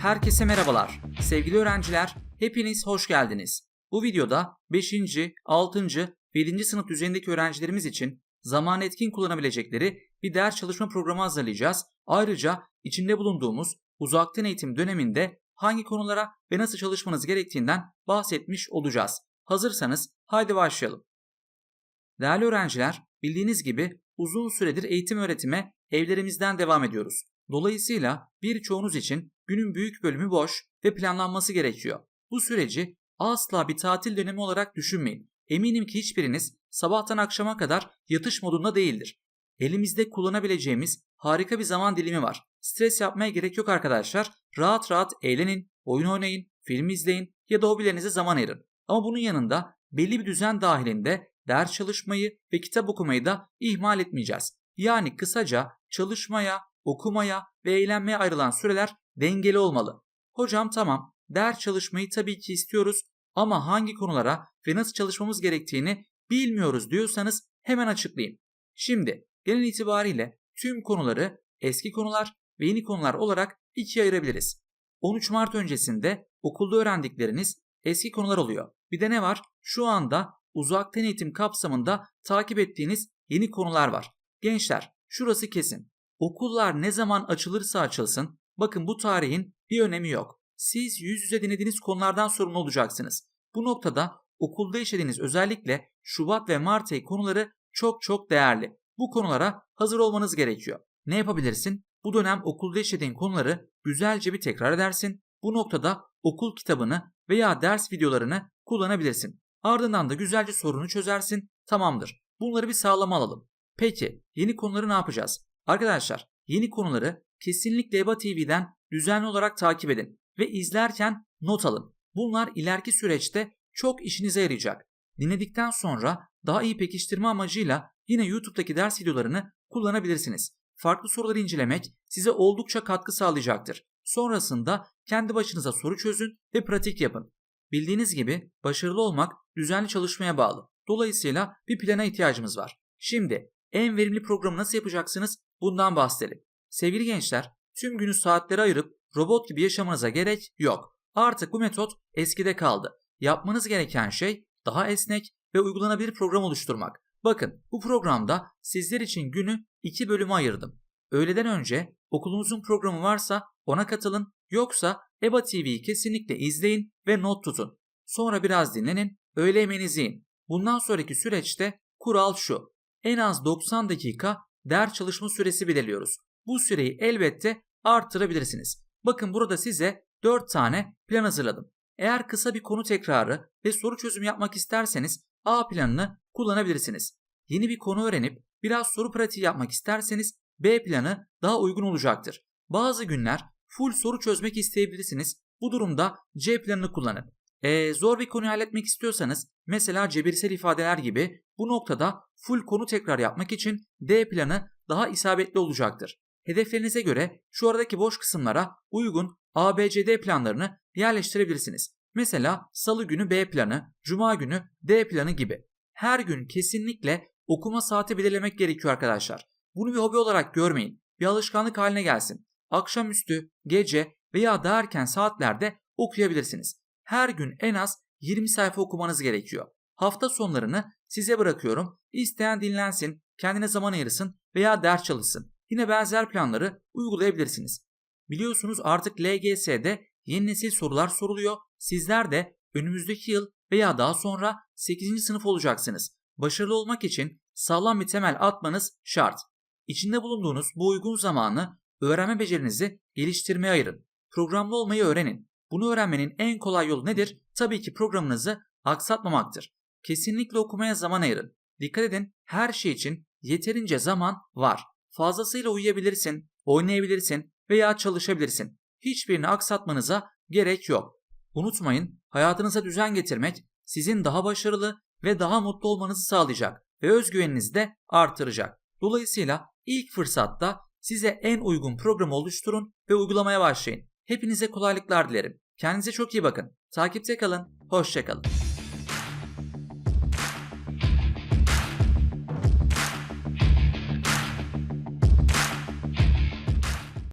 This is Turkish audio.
Herkese merhabalar. Sevgili öğrenciler, hepiniz hoş geldiniz. Bu videoda 5. 6. ve 7. sınıf düzeyindeki öğrencilerimiz için zaman etkin kullanabilecekleri bir ders çalışma programı hazırlayacağız. Ayrıca içinde bulunduğumuz uzaktan eğitim döneminde hangi konulara ve nasıl çalışmanız gerektiğinden bahsetmiş olacağız. Hazırsanız haydi başlayalım. Değerli öğrenciler, bildiğiniz gibi uzun süredir eğitim öğretime evlerimizden devam ediyoruz. Dolayısıyla birçoğunuz için günün büyük bölümü boş ve planlanması gerekiyor. Bu süreci asla bir tatil dönemi olarak düşünmeyin. Eminim ki hiçbiriniz sabahtan akşama kadar yatış modunda değildir. Elimizde kullanabileceğimiz harika bir zaman dilimi var. Stres yapmaya gerek yok arkadaşlar. Rahat rahat eğlenin, oyun oynayın, film izleyin ya da hobilerinize zaman ayırın. Ama bunun yanında belli bir düzen dahilinde ders çalışmayı ve kitap okumayı da ihmal etmeyeceğiz. Yani kısaca çalışmaya, okumaya ve eğlenmeye ayrılan süreler dengeli olmalı. Hocam tamam, ders çalışmayı tabii ki istiyoruz ama hangi konulara ve nasıl çalışmamız gerektiğini bilmiyoruz diyorsanız hemen açıklayayım. Şimdi genel itibariyle tüm konuları eski konular ve yeni konular olarak ikiye ayırabiliriz. 13 Mart öncesinde okulda öğrendikleriniz eski konular oluyor. Bir de ne var? Şu anda uzaktan eğitim kapsamında takip ettiğiniz yeni konular var. Gençler, şurası kesin. Okullar ne zaman açılırsa açılsın, bakın bu tarihin bir önemi yok. Siz yüz yüze dinlediğiniz konulardan sorumlu olacaksınız. Bu noktada okulda işlediğiniz özellikle Şubat ve Mart ayı konuları çok çok değerli. Bu konulara hazır olmanız gerekiyor. Ne yapabilirsin? Bu dönem okulda işlediğin konuları güzelce bir tekrar edersin. Bu noktada okul kitabını veya ders videolarını kullanabilirsin. Ardından da güzelce sorunu çözersin. Tamamdır. Bunları bir sağlama alalım. Peki yeni konuları ne yapacağız? Arkadaşlar yeni konuları kesinlikle EBA TV'den düzenli olarak takip edin ve izlerken not alın. Bunlar ileriki süreçte çok işinize yarayacak. Dinledikten sonra daha iyi pekiştirme amacıyla yine YouTube'daki ders videolarını kullanabilirsiniz. Farklı soruları incelemek size oldukça katkı sağlayacaktır. Sonrasında kendi başınıza soru çözün ve pratik yapın. Bildiğiniz gibi başarılı olmak düzenli çalışmaya bağlı. Dolayısıyla bir plana ihtiyacımız var. Şimdi en verimli programı nasıl yapacaksınız? Bundan bahsedelim. Sevgili gençler, tüm günü saatlere ayırıp robot gibi yaşamanıza gerek yok. Artık bu metot eskide kaldı. Yapmanız gereken şey daha esnek ve uygulanabilir program oluşturmak. Bakın bu programda sizler için günü iki bölüme ayırdım. Öğleden önce okulumuzun programı varsa ona katılın yoksa EBA TV'yi kesinlikle izleyin ve not tutun. Sonra biraz dinlenin, öğle yemeğinizi yiyin. Bundan sonraki süreçte kural şu. En az 90 dakika ders çalışma süresi belirliyoruz. Bu süreyi elbette arttırabilirsiniz. Bakın burada size 4 tane plan hazırladım. Eğer kısa bir konu tekrarı ve soru çözümü yapmak isterseniz A planını kullanabilirsiniz. Yeni bir konu öğrenip biraz soru pratiği yapmak isterseniz B planı daha uygun olacaktır. Bazı günler full soru çözmek isteyebilirsiniz. Bu durumda C planını kullanın. E, zor bir konuyu halletmek istiyorsanız mesela cebirsel ifadeler gibi bu noktada full konu tekrar yapmak için D planı daha isabetli olacaktır. Hedeflerinize göre şu aradaki boş kısımlara uygun ABCD planlarını yerleştirebilirsiniz. Mesela salı günü B planı, cuma günü D planı gibi. Her gün kesinlikle okuma saati belirlemek gerekiyor arkadaşlar. Bunu bir hobi olarak görmeyin. Bir alışkanlık haline gelsin. Akşamüstü, gece veya daha erken saatlerde okuyabilirsiniz. Her gün en az 20 sayfa okumanız gerekiyor. Hafta sonlarını size bırakıyorum. İsteyen dinlensin, kendine zaman ayırsın veya ders çalışsın. Yine benzer planları uygulayabilirsiniz. Biliyorsunuz artık LGS'de yeni nesil sorular soruluyor. Sizler de önümüzdeki yıl veya daha sonra 8. sınıf olacaksınız. Başarılı olmak için sağlam bir temel atmanız şart. İçinde bulunduğunuz bu uygun zamanı öğrenme becerinizi geliştirmeye ayırın. Programlı olmayı öğrenin. Bunu öğrenmenin en kolay yolu nedir? Tabii ki programınızı aksatmamaktır. Kesinlikle okumaya zaman ayırın. Dikkat edin her şey için yeterince zaman var. Fazlasıyla uyuyabilirsin, oynayabilirsin veya çalışabilirsin. Hiçbirini aksatmanıza gerek yok. Unutmayın hayatınıza düzen getirmek sizin daha başarılı ve daha mutlu olmanızı sağlayacak ve özgüveninizi de artıracak. Dolayısıyla ilk fırsatta size en uygun programı oluşturun ve uygulamaya başlayın. Hepinize kolaylıklar dilerim. Kendinize çok iyi bakın. Takipte kalın. Hoşçakalın.